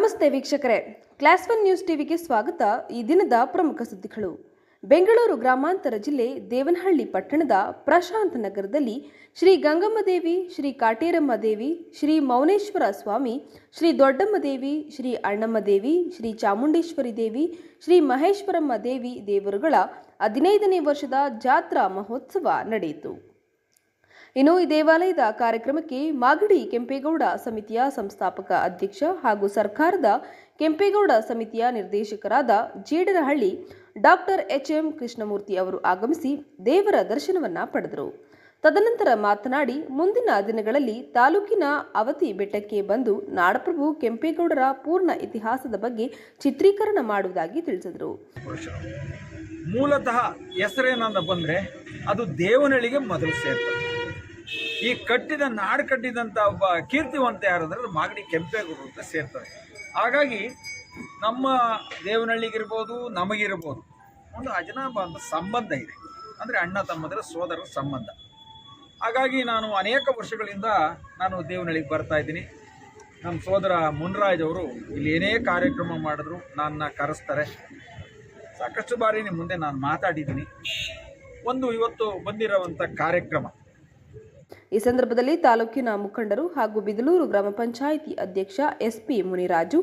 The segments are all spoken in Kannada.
ನಮಸ್ತೆ ವೀಕ್ಷಕರೇ. ಕ್ಲಾಸ್ ಒನ್ ನ್ಯೂಸ್ ಟಿವಿಗೆ ಸ್ವಾಗತ. ಈ ದಿನದ ಪ್ರಮುಖ ಸುದ್ದಿಗಳು. ಬೆಂಗಳೂರು ಗ್ರಾಮಾಂತರ ಜಿಲ್ಲೆ ದೇವನಹಳ್ಳಿ ಪಟ್ಟಣದ ಪ್ರಶಾಂತ ನಗರದಲ್ಲಿ ಶ್ರೀ ಗಂಗಮ್ಮ ದೇವಿ, ಶ್ರೀ ಕಾಟೇರಮ್ಮ ದೇವಿ, ಶ್ರೀ ಮೌನೇಶ್ವರ ಸ್ವಾಮಿ, ಶ್ರೀ ದೊಡ್ಡಮ್ಮ ದೇವಿ, ಶ್ರೀ ಅಣ್ಣಮ್ಮ ದೇವಿ, ಶ್ರೀ ಚಾಮುಂಡೇಶ್ವರಿ ದೇವಿ, ಶ್ರೀ ಮಹೇಶ್ವರಮ್ಮ ದೇವಿ ದೇವರುಗಳ ಹದಿನೈದನೇ ವರ್ಷದ ಜಾತ್ರಾ ಮಹೋತ್ಸವ ನಡೆಯಿತು. ಇನ್ನು ಈ ದೇವಾಲಯದ ಕಾರ್ಯಕ್ರಮಕ್ಕೆ ಮಾಗಡಿ ಕೆಂಪೇಗೌಡ ಸಮಿತಿಯ ಸಂಸ್ಥಾಪಕ ಅಧ್ಯಕ್ಷ ಹಾಗೂ ಸರ್ಕಾರದ ಕೆಂಪೇಗೌಡ ಸಮಿತಿಯ ನಿರ್ದೇಶಕರಾದ Jedarahalli doctor H M Krishnamurthy ಅವರು ಆಗಮಿಸಿ ದೇವರ ದರ್ಶನವನ್ನ ಪಡೆದರು. ತದನಂತರ ಮಾತನಾಡಿ, ಮುಂದಿನ ದಿನಗಳಲ್ಲಿ ತಾಲೂಕಿನ ಅವತಿ ಬೆಟ್ಟಕ್ಕೆ ಬಂದು ನಾಡಪ್ರಭು ಕೆಂಪೇಗೌಡರ ಪೂರ್ಣ ಇತಿಹಾಸದ ಬಗ್ಗೆ ಚಿತ್ರೀಕರಣ ಮಾಡುವುದಾಗಿ ತಿಳಿಸಿದರು. ಮೂಲತಃ ಹೆಸರೇನಂತ ಬಂದರೆ ಅದು ದೇವನಳಿಗೆ ಮೊದಲು ಸೇರ್ತದೆ ಈ ಕಟ್ಟಿದ ನಾಡು ಕಟ್ಟಿದಂಥ ಒಬ್ಬ ಕೀರ್ತಿವಂತ ಯಾರಂದ್ರೆ ಅಂದರೆ ಮಾಗಡಿ ಕೆಂಪೇಗೌಡರು ಅಂತ ಸೇರ್ತಾರೆ. ಹಾಗಾಗಿ ನಮ್ಮ ದೇವನಹಳ್ಳಿಗಿರ್ಬೋದು, ನಮಗಿರ್ಬೋದು ಒಂದು ಅಜನಾಬಾಂಧ ಸಂಬಂಧ ಇದೆ. ಅಂದರೆ ಅಣ್ಣ ತಮ್ಮದರ ಸೋದರ ಸಂಬಂಧ. ಹಾಗಾಗಿ ನಾನು ಅನೇಕ ವರ್ಷಗಳಿಂದ ನಾನು ದೇವನಹಳ್ಳಿಗೆ ಬರ್ತಾ ಇದ್ದೀನಿ. ನಮ್ಮ ಸೋದರ ಮುನ್ರಾಜ್ ಅವರು ಇಲ್ಲಿ ಏನೇ ಕಾರ್ಯಕ್ರಮ ಮಾಡಿದ್ರು ನನ್ನ ಕರೆಸ್ತಾರೆ. ಸಾಕಷ್ಟು ಬಾರಿ ಮುಂದೆ ನಾನು ಮಾತಾಡಿದ್ದೀನಿ. ಒಂದು ಇವತ್ತು ಬಂದಿರೋವಂಥ ಕಾರ್ಯಕ್ರಮ ಈ ಸಂದರ್ಭದಲ್ಲಿ ತಾಲೂಕಿನ ಮುಖಂಡರು ಹಾಗೂ ಬಿದಲೂರು ಗ್ರಾಮ ಪಂಚಾಯಿತಿ ಅಧ್ಯಕ್ಷ ಎಸ್ಪಿ ಮುನಿರಾಜು,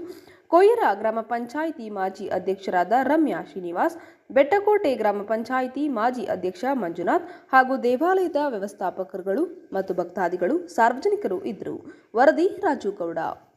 ಕೊಯ್ಯರ ಗ್ರಾಮ ಪಂಚಾಯಿತಿ ಮಾಜಿ ಅಧ್ಯಕ್ಷರಾದ ರಮ್ಯಾ ಶ್ರೀನಿವಾಸ್, ಬೆಟ್ಟಕೋಟೆ ಗ್ರಾಮ ಪಂಚಾಯಿತಿ ಮಾಜಿ ಅಧ್ಯಕ್ಷ ಮಂಜುನಾಥ್ ಹಾಗೂ ದೇವಾಲಯದ ವ್ಯವಸ್ಥಾಪಕರುಗಳು ಮತ್ತು ಭಕ್ತಾದಿಗಳು ಸಾರ್ವಜನಿಕರು ಇದ್ದರು. ವರದಿ ರಾಜು ಗೌಡ